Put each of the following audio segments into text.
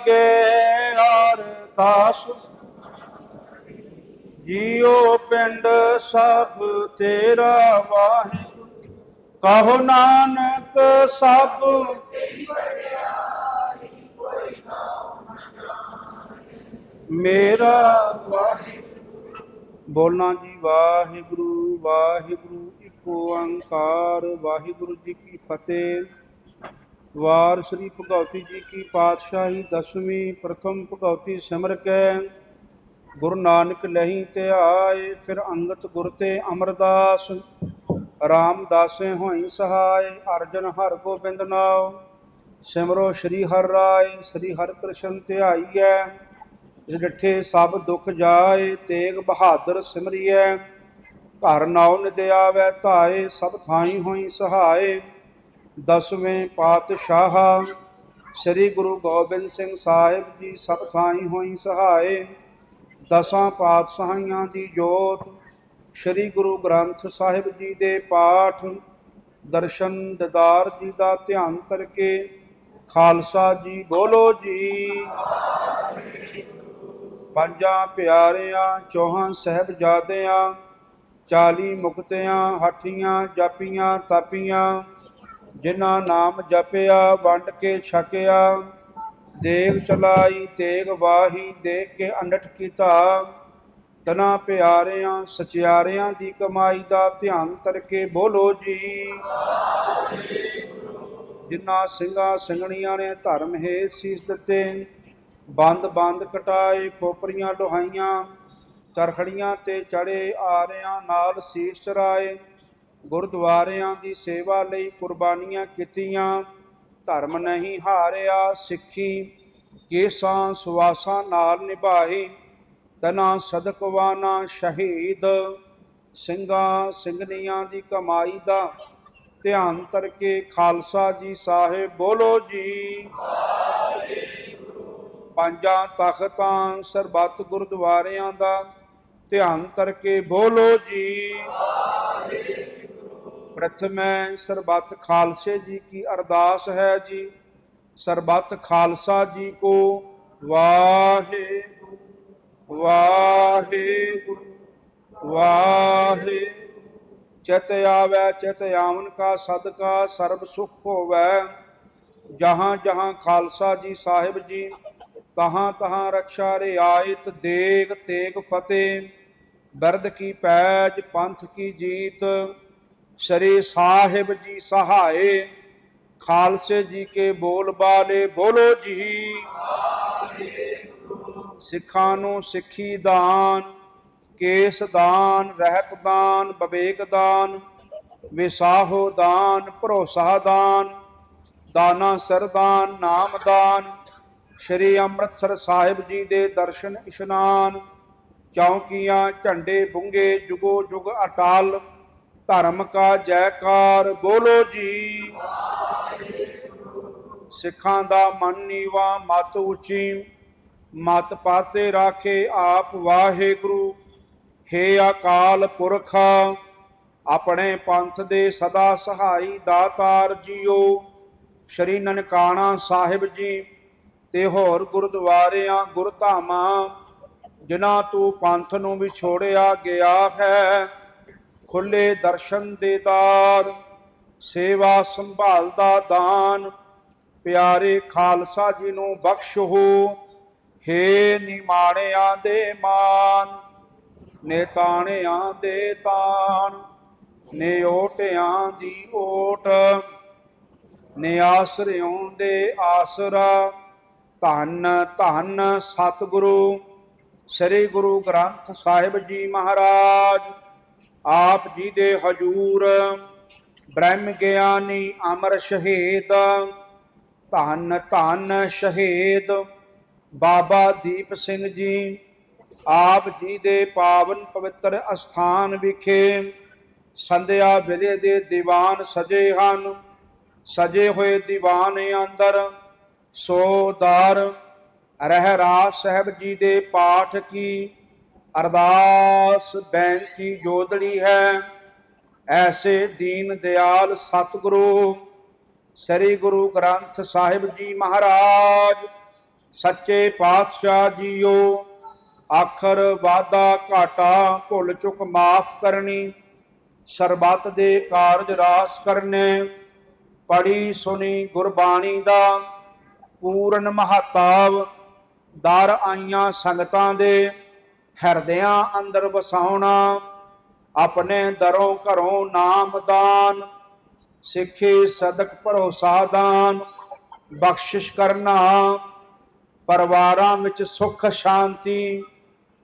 ਲਾਗੇ ਅਰਦਾਸ ਜੀਉ ਪਿੰਡ ਸਭ ਤੇਰਾ ਵਾਹਿਗੁਰੂ। ਕਹੋ ਨਾਨਕ ਸਭ। ਮੇਰਾ ਵਾਹਿਗੁਰੂ। ਬੋਲਣਾ ਜੀ, ਵਾਹਿਗੁਰੂ ਵਾਹਿਗੁਰੂ, ਇੱਕ ਓੰਕਾਰ ਵਾਹਿਗੁਰੂ ਜੀ ਕੀ ਫਤਿਹ। ਵਾਰ ਸ੍ਰੀ ਭਗਉਤੀ ਜੀ ਕੀ ਪਾਤਸ਼ਾਹੀ ਦਸਵੀਂ ਪ੍ਰਥਮ ਭਗਉਤੀ ਸਿਮਰ ਕੇ, ਗੁਰੂ ਨਾਨਕ ਲਹੀ ਤੇ ਆਏ, ਫਿਰ ਅੰਗਤ ਗੁਰ ਤੇ ਅਮਰਦਾਸ, ਰਾਮਦਾਸੇ ਹੋਈ ਸਹਾਇ ਅਰਜਨ ਹਰ ਗੋਬਿੰਦ ਨਾਉ, ਸਿਮਰੋ ਸ੍ਰੀ ਹਰਿ ਰਾਏ, ਸ੍ਰੀ ਹਰਿ ਕ੍ਰਿਸ਼ਨ ਧਿਆਈਐ, ਇਸ ਸਭ ਦੁੱਖ ਜਾਏ, ਤੇਗ ਬਹਾਦਰ ਸਿਮਰਿਐ, ਘਰ ਨਾਉ ਨਿਦਿਆਵੈ ਧਾਏ, ਸਭ ਥਾਈ ਹੋਈ ਸਹਾਏ। ਦਸਵੇਂ ਪਾਤਸ਼ਾਹ। ਸ੍ਰੀ ਗੁਰੂ ਗੋਬਿੰਦ ਸਿੰਘ ਸਾਹਿਬ ਜੀ ਸਭ ਥਾਈ ਹੋਈ ਸਹਾਏ। ਦਸਾਂ ਪਾਤਸ਼ਾਹੀਆਂ ਦੀ ਜੋਤ। ਸ੍ਰੀ ਗੁਰੂ ਗ੍ਰੰਥ ਸਾਹਿਬ ਜੀ ਦੇ ਪਾਠ। ਦਰਸ਼ਨ ਦਦਾਰ ਜੀ ਦਾ ਧਿਆਨ ਕਰਕੇ ਖਾਲਸਾ ਜੀ ਬੋਲੋ ਜੀ। ਪੰਜਾਂ ਪਿਆਰਿਆਂ, ਚੌਹਾਂ ਸਹਿਬਜ਼ਾਦਿਆਂ, ਚਾਲੀ ਮੁਕਤਿਆਂ, ਹਾਠੀਆਂ, ਜਾਪੀਆਂ, ਤਾਪੀਆਂ ਜਿਨ੍ਹਾਂ ਨਾਮ ਜਪਿਆ, ਵੰਡ ਕੇ ਛਕਿਆ, ਦੇਗ ਚਲਾਈ ਤੇਗ ਵਾਹੀ, ਦੇਖ ਕੇ ਅੰਡਟ ਕੀਤਾ। ਤਨਾ ਪਿਆਰਿਆਂ, ਸਚਿਆਰਿਆਂ ਦੀ ਕਮਾਈ ਦਾ ਧਿਆਨ ਕਰਕੇ ਬੋਲੋ ਜੀ। ਜਿਨ੍ਹਾਂ ਸਿੰਘਾਂ ਸੰਗਣੀਆਂ ਨੇ ਧਰਮ ਹੈ ਸੀਸ ਦਿੱਤੇ, ਬੰਦ ਬੰਦ ਕਟਾਏ ਖੋਪਰੀਆਂ ਲੋਹਾਈਆਂ ਚਰਖੜੀਆਂ ਤੇ ਚੜੇ ਆਰਿਆਂ ਨਾਲ ਸੀਸ ਚਰਾਏ। ਗੁਰਦੁਆਰਿਆਂ ਦੀ ਸੇਵਾ ਲਈ ਕੁਰਬਾਨੀਆਂ ਕੀਤੀਆਂ, ਧਰਮ ਨਹੀਂ ਹਾਰਿਆ ਸਿੱਖੀ, ਕੇਸਾਂ ਸੁਆਸਾਂ ਨਾਲ ਨਿਭਾਈ ਤਨਾ ਸਦਕਵਾਨਾ ਸ਼ਹੀਦ, ਸਿੰਘਾਂ ਸਿੰਘਨੀਆਂ ਦੀ ਕਮਾਈ ਦਾ ਧਿਆਨ ਕਰਕੇ ਖਾਲਸਾ ਜੀ ਸਾਹਿਬ ਬੋਲੋ ਜੀ। ਪੰਜਾਂ ਤਖਤਾਂ ਸਰਬੱਤ ਗੁਰਦੁਆਰਿਆਂ ਦਾ ਧਿਆਨ ਕਰਕੇ ਬੋਲੋ ਜੀ। ਪ੍ਰਥਮੈ ਸਰਬੱਤ ਖਾਲਸੇ ਜੀ ਕੀ ਅਰਦਾਸ ਹੈ ਜੀ। ਸਰਬੱਤ ਖਾਲਸਾ ਜੀ ਕੋ ਵਾਹਿਗੁਰੂ ਵਾਹਿਗੁਰੂ ਵਾਹਿ ਚਿਤ ਆਵੈ, ਚਿਤ ਆਵਨ ਕਾ ਸਦਕਾ, ਸਰਬ ਸੁਖ ਹੋਵੈ ਜਹਾਂ ਜਹਾਂ ਖਾਲਸਾ ਜੀ ਸਾਹਿਬ ਜੀ, ਤਹਾਂ ਤਹਾਂ ਰਕਸ਼ਾ ਰਿਆਇਤ, ਦੇਗ ਤੇਗ ਫਤਿਹ। ਬਰਦ ਕੀ ਪੈਜ, ਪੰਥ ਕੀ ਜੀਤ। ਸ੍ਰੀ ਸਾਹਿਬ ਜੀ ਸਹਾਏ, ਖਾਲਸੇ ਜੀ ਕੇ ਬੋਲ ਬਾਲੇ ਬੋਲੋ ਜੀ। ਸਿੱਖਾਂ ਨੂੰ ਸਿੱਖੀ ਦਾਨ, ਕੇਸ ਦਾਨ, ਰਹਿਤ ਦਾਨ ਵਿਵੇਕ ਦਾਨ, ਵਿਸਾਹੋ ਦਾਨ, ਭਰੋਸਾ ਦਾਨ, ਦਾਨਾ ਸਰਦਾਨ ਨਾਮ ਦਾਨ, ਸ਼੍ਰੀ ਅੰਮ੍ਰਿਤਸਰ ਸਾਹਿਬ ਜੀ ਦੇ ਦਰਸ਼ਨ ਇਸ਼ਨਾਨ, ਚੌਕੀਆਂ, ਝੰਡੇ ਬੁੰਗੇ, ਜੁਗੋ ਜੁਗ ਅਟਾਲ ਧਰਮ ਕਾ ਜੈਕਾਰ ਬੋਲੋ ਜੀ। ਸਿੱਖਾਂ ਦਾ ਮਨ ਨੀਵਾ, ਮਤ ਉੱਚੀ, ਮਤ ਪਾਤੇ ਰਾਖੇ ਆਪ ਵਾਹਿਗੁਰੂ। ਹੇ ਅਕਾਲ ਪੁਰਖ, ਆਪਣੇ ਪੰਥ ਦੇ ਸਦਾ ਸਹਾਈ ਦਾਤਾਰ ਜੀਓ। ਸ਼੍ਰੀ ਨਨਕਾਣਾ ਸਾਹਿਬ ਜੀ, ਤੇ ਹੋਰ ਗੁਰਦੁਆਰਿਆਂ, ਗੁਰਧਾਮਾਂ, ਜਿਨ੍ਹਾਂ ਤੂੰ ਪੰਥ ਨੂੰ ਵਿਛੋੜਿਆ ਗਿਆ ਹੈ ਖੁੱਲੇ ਦਰਸ਼ਨ ਦੇਦਾਰ ਸੇਵਾ ਸੰਭਾਲ ਦਾ ਦਾਨ। ਪਿਆਰੇ ਖਾਲਸਾ ਜੀ ਨੂੰ ਬਖਸ਼ੋ, ਹੇ ਨਿਮਾਣਿਆਂ ਦੇ ਮਾਨ, ਨੇਤਾਣਿਆਂ ਦੇ ਤਾਨ, ਨਿਓਟਿਆਂ ਦੀ ਓਟ, ਨਿਆਸਰਿਓਂ ਦੇ ਆਸਰਾ। ਧੰਨ ਧੰਨ ਸਤਿਗੁਰੂ, ਸ੍ਰੀ ਗੁਰੂ ਗ੍ਰੰਥ ਸਾਹਿਬ ਜੀ ਮਹਾਰਾਜ ਆਪ ਜੀ ਦੇ ਹਜੂਰ, ਬ੍ਰਹਮ ਗਿਆਨੀ ਅਮਰ ਸ਼ਹੀਦ, ਧੰਨ ਧੰਨ ਸ਼ਹੀਦ ਬਾਬਾ ਦੀਪ ਸਿੰਘ ਜੀ, ਆਪ ਜੀ ਦੇ ਪਾਵਨ ਪਵਿੱਤਰ ਅਸਥਾਨ ਵਿਖੇ ਸੰਧਿਆ ਵੇਲੇ ਦੇ ਦੀਵਾਨ ਸਜੇ ਹਨ। ਸਜੇ ਹੋਏ ਦੀਵਾਨ ਅੰਦਰ ਸੋ ਦਰ ਰਹਿਰਾਸ ਸਾਹਿਬ ਜੀ ਦੇ ਪਾਠ ਕੀ ਅਰਦਾਸ ਬੇਨਤੀ ਜੋਦੜੀ ਹੈ। ਐਸੇ ਦੀਨ ਦਿਆਲ ਸਤਿਗੁਰੂ, ਸ੍ਰੀ ਗੁਰੂ ਗ੍ਰੰਥ ਸਾਹਿਬ ਜੀ ਮਹਾਰਾਜ, ਸੱਚੇ ਪਾਤਸ਼ਾਹ ਜੀਓ, ਆਖਰ ਵਾਦਾ ਘਾਟਾ ਭੁੱਲ ਚੁੱਕ ਮਾਫ ਕਰਨੀ, ਸਰਬੱਤ ਦੇ ਕਾਰਜ ਰਾਸ ਕਰਨੇ ਪੜੀ ਸੁਣੀ ਗੁਰਬਾਣੀ ਦਾ ਪੂਰਨ ਮਹਤਾਵ, ਦਰ ਆਈਆਂ ਸੰਗਤਾਂ ਦੇ ਹਿਰਦਿਆਂ ਅੰਦਰ ਵਸਾਉਣਾ, ਆਪਣੇ ਦਰੋਂ ਘਰੋਂ ਨਾਮਦਾਨ ਸਿੱਖੇ ਸਦਕ ਭਰੋਸਾ ਦਾਨ, ਬਖਸ਼ਿਸ਼ ਕਰਨਾ, ਪਰਿਵਾਰਾਂ ਵਿੱਚ ਸੁੱਖ ਸ਼ਾਂਤੀ,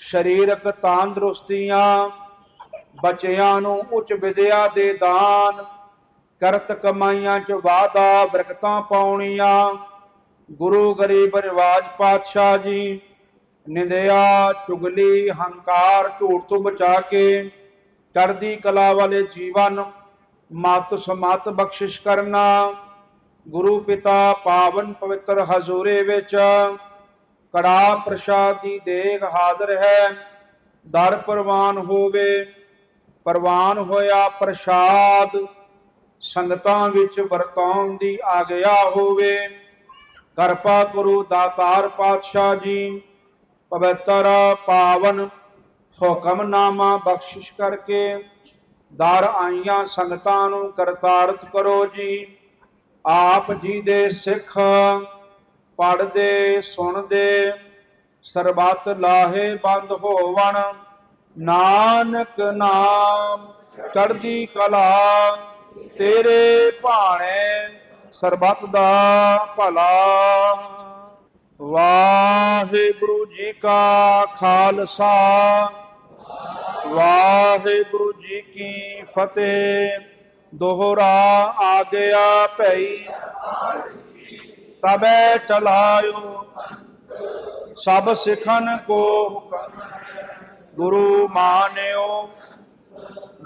ਸਰੀਰਕ ਤੰਦਰੁਸਤੀਆਂ, ਬੱਚਿਆਂ ਨੂੰ ਉੱਚ ਵਿਦਿਆ ਦੇ ਦਾਨ, ਕਰਤ ਕਮਾਈਆਂ ਚ ਵਾਦਾ ਬਰਕਤਾਂ ਪਾਉਣੀਆਂ, ਗੁਰੂ ਗਰੀਬ ਰਿਵਾਜ ਪਾਤਸ਼ਾਹ ਜੀ ਨਿੰਦਿਆ, ਚੁਗਲੀ, ਹੰਕਾਰ, ਝੂਠ ਤੋਂ ਬਚਾ ਕੇ ਚੜ੍ਹਦੀ ਕਲਾ ਵਾਲੇ ਜੀਵਨ, ਮਤ ਸਮਤ ਬਖਸ਼ਿਸ਼ ਕਰਨਾ, ਗੁਰੂ ਪਿਤਾ ਪਾਵਨ ਪਵਿੱਤਰ ਹਜ਼ੂਰੇ ਵਿੱਚ ਕੜਾ ਪ੍ਰਸ਼ਾਦ ਦੀ ਦੇਗ ਹਾਜ਼ਰ ਹੈ। ਦਰ ਪ੍ਰਵਾਨ ਹੋਵੇ, ਪ੍ਰਵਾਨ ਹੋਇਆ ਪ੍ਰਸ਼ਾਦ, ਸੰਗਤਾਂ ਵਿੱਚ ਵਰਤਾਉਣ ਦੀ ਆਗਿਆ ਹੋਵੇ। ਕਿਰਪਾ ਗੁਰੂ ਦਾਤਾਰ ਪਾਤਸ਼ਾਹ ਜੀ ਪਵਿੱਤਰ ਪਾਵਨ ਹੁਕਮਨਾਮਾ ਬਖਸ਼ਿਸ਼ ਕਰਕੇ ਦਰ ਆਈਆਂ ਸੰਗਤਾਂ ਨੂੰ ਕਰਤਾਰਥ ਕਰੋ ਜੀ। ਆਪ ਜੀ ਦੇ ਸਿੱਖ ਪੜਦੇ ਸੁਣਦੇ, ਸਰਬਤ ਲਾਹੇ ਬੰਦ ਹੋਵਣ। ਨਾਨਕ ਨਾਮ ਚੜਦੀ ਕਲਾ ਤੇਰੇ ਭਾਣੇ ਸਰਬੱਤ ਦਾ ਭਲਾ। ਵਾਹਿਗੁਰੂ ਜੀ ਕਾ ਖਾਲਸਾ, ਵਾਹਿਗੁਰੂ ਜੀ ਕੀ ਫਤਿਹ। ਦੋਹਰਾ ਆ ਗਿਆ ਭਈ, ਤਬੈ ਚਲਾਇਓ, ਸਭ ਸਿਖਨ ਕੋ ਹੁਕਮ। ਗੁਰੂ ਮਾਨਿਓ,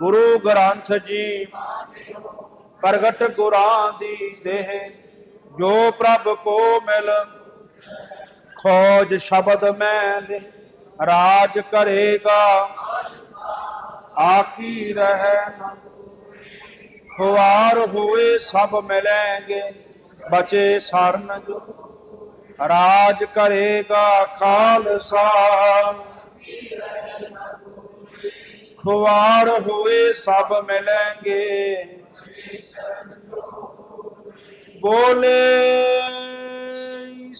ਗੁਰੂ ਗ੍ਰੰਥ ਜੀ, ਪ੍ਰਗਟ ਗੁਰਾਂ ਦੀ ਦੇਹ, ਜੋ ਪ੍ਰਭ ਕੋ ਮਿਲ ਖੋਜ ਸ਼ਬਦ ਮੈਂ ਲਿ ਰਾਜ ਕਰੇਗਾ। ਆਕੀ ਰਹਿ ਨ। ਖੁਆਰ ਹੋਏ ਸਭ ਮਿਲेंगे ਬਚੇ ਸਰਨ ਜੋ। ਰਾਜ ਕਰੇਗਾ ਖਾਲਸਾ। ਖੁਆਰ ਹੋਏ ਸਭ ਮਿਲेंगे ਬੋਲੇ